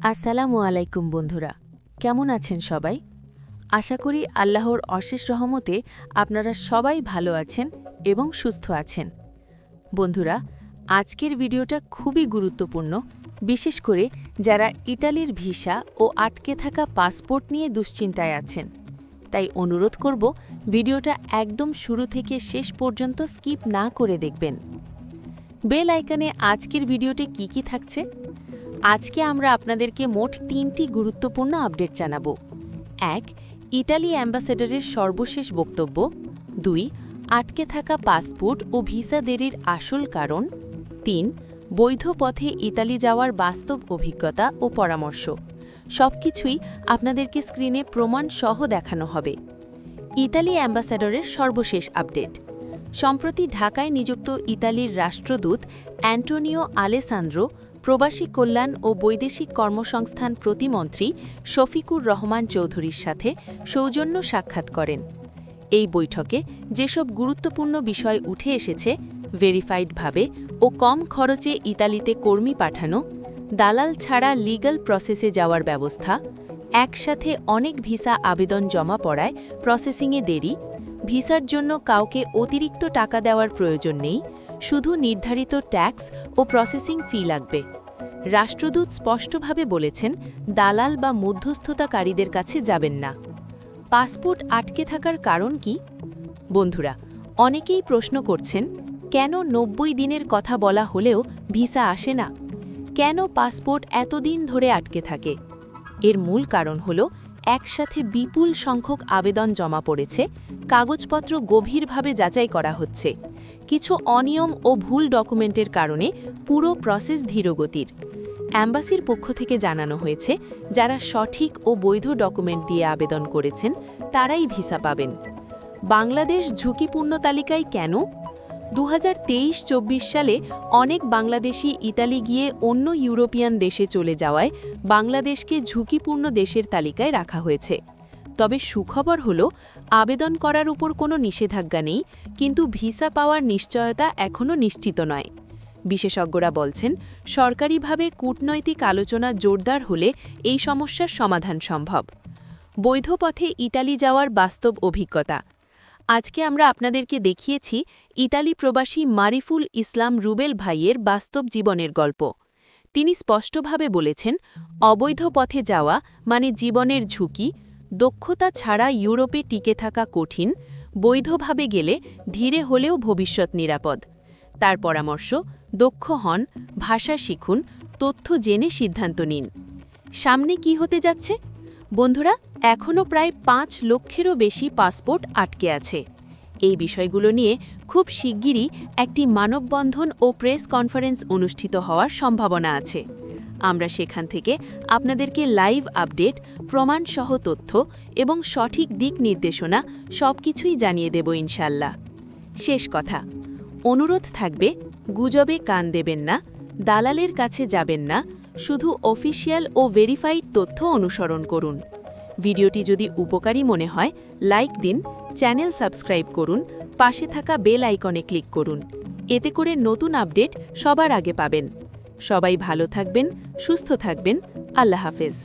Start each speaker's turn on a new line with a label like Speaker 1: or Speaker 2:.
Speaker 1: আসসালামু আলাইকুম বন্ধুরা, কেমন আছেন সবাই? আশা করি আল্লাহর অশেষ রহমতে আপনারা সবাই ভালো আছেন এবং সুস্থ আছেন। বন্ধুরা, আজকের ভিডিওটা খুবই গুরুত্বপূর্ণ, বিশেষ করে যারা ইটালির ভিসা ও আটকে থাকা পাসপোর্ট নিয়ে দুশ্চিন্তায় আছেন। তাই অনুরোধ করব, ভিডিওটা একদম শুরু থেকে শেষ পর্যন্ত স্কিপ না করে দেখবেন। বেল আইকানে আজকের ভিডিওতে কি কি থাকছে? আজকে আমরা আপনাদেরকে মোট তিনটি গুরুত্বপূর্ণ আপডেট জানাব। এক, ইটালি অ্যাম্বাসেডরের সর্বশেষ বক্তব্য। দুই, আটকে থাকা পাসপোর্ট ও ভিসা দেরির আসল কারণ। তিন, বৈধ পথে ইতালি যাওয়ার বাস্তব অভিজ্ঞতা ও পরামর্শ। সবকিছুই আপনাদেরকে স্ক্রিনে প্রমাণ সহ দেখানো হবে। ইতালি অ্যাম্বাসেডরের সর্বশেষ আপডেট। সম্প্রতি ঢাকায় নিযুক্ত ইতালির রাষ্ট্রদূত অ্যান্টোনিও আলেসান্দ্রো প্রবাসী কল্যাণ ও বৈদেশিক কর্মসংস্থান প্রতিমন্ত্রী শফিকুর রহমান চৌধুরীর সাথে সৌজন্য সাক্ষাৎ করেন। এই বৈঠকে যেসব গুরুত্বপূর্ণ বিষয় উঠে এসেছে ভেরিফাইডভাবে ও কম খরচে ইতালিতে কর্মী পাঠানো, দালাল ছাড়া লিগ্যাল প্রসেসে যাওয়ার ব্যবস্থা, একসাথে অনেক ভিসা আবেদন জমা পড়ায় প্রসেসিংয়ে দেরি, ভিসার জন্য কাউকে অতিরিক্ত টাকা দেওয়ার প্রয়োজন নেই, শুধু নির্ধারিত ট্যাক্স ও প্রসেসিং ফি লাগবে। রাষ্ট্রদূত স্পষ্টভাবে বলেছেন, দালাল বা মধ্যস্থতাকারীদের কাছে যাবেন না। পাসপোর্ট আটকে থাকার কারণ কি? বন্ধুরা, অনেকেই প্রশ্ন করছেন, কেন নব্বই দিনের কথা বলা হলেও ভিসা আসে না? কেন পাসপোর্ট এতদিন ধরে আটকে থাকে? এর মূল কারণ হল একসাথে বিপুল সংখ্যক আবেদন জমা পড়েছে, কাগজপত্র গভীরভাবে যাচাই করা হচ্ছে। কিছু অনিয়ম ও ভুল ডকুমেন্টের কারণে পুরো প্রসেস ধীরগতির। অ্যাম্বাসির পক্ষ থেকে জানানো হয়েছে, যারা সঠিক ও বৈধ ডকুমেন্ট দিয়ে আবেদন করেছেন, তারাই ভিসা পাবেন। বাংলাদেশ ঝুঁকিপূর্ণ তালিকায় কেন? দু হাজার সালে অনেক বাংলাদেশি ইতালি গিয়ে অন্য ইউরোপিয়ান দেশে চলে যাওয়ায় বাংলাদেশকে ঝুঁকিপূর্ণ দেশের তালিকায় রাখা হয়েছে। তবে সুখবর হল, আবেদন করার উপর কোনো নিষেধাজ্ঞা নেই, কিন্তু ভিসা পাওয়ার নিশ্চয়তা এখনও নিশ্চিত নয়। বিশেষজ্ঞরা বলছেন, সরকারিভাবে কূটনৈতিক আলোচনা জোরদার হলে এই সমস্যার সমাধান সম্ভব। বৈধ পথে ইটালি যাওয়ার বাস্তব অভিজ্ঞতা। আজকে আমরা আপনাদেরকে দেখিয়েছি ইতালি প্রবাসী মারিফুল ইসলাম রুবেল ভাইয়ের বাস্তব জীবনের গল্প। তিনি স্পষ্টভাবে বলেছেন, অবৈধ পথে যাওয়া মানে জীবনের ঝুঁকি, দক্ষতা ছাড়া ইউরোপে টিকে থাকা কঠিন, বৈধভাবে গেলে ধীরে হলেও ভবিষ্যৎ নিরাপদ। তার পরামর্শ, দক্ষ হন, ভাষা শিখুন, তথ্য জেনে সিদ্ধান্ত নিন। সামনে কি হতে যাচ্ছে? বন্ধুরা এখনও প্রায় পাঁচ লক্ষেরও বেশি পাসপোর্ট আটকে আছে। এই বিষয়গুলো নিয়ে খুব শিগগিরই একটি মানববন্ধন ও প্রেস কনফারেন্স অনুষ্ঠিত হওয়ার সম্ভাবনা আছে। আমরা সেখান থেকে আপনাদেরকে লাইভ আপডেট, প্রমাণসহ তথ্য এবং সঠিক দিক নির্দেশনা সবকিছুই জানিয়ে দেব ইনশাল্লাহ শেষ কথা। অনুরোধ থাকবে, গুজবে কান দেবেন না, দালালের কাছে যাবেন না, শুধু অফিসিয়াল ও ভেরিফাইড তথ্য অনুসরণ করুন। ভিডিওটি যদি উপকারী মনে হয়, লাইক দিন, চ্যানেল সাবস্ক্রাইব করুন, পাশে থাকা বেল আইকনে ক্লিক করুন। এতে করে নতুন আপডেট সবার আগে পাবেন। সবাই ভালো থাকবেন, সুস্থ থাকবেন, আল্লাহ হাফেজ।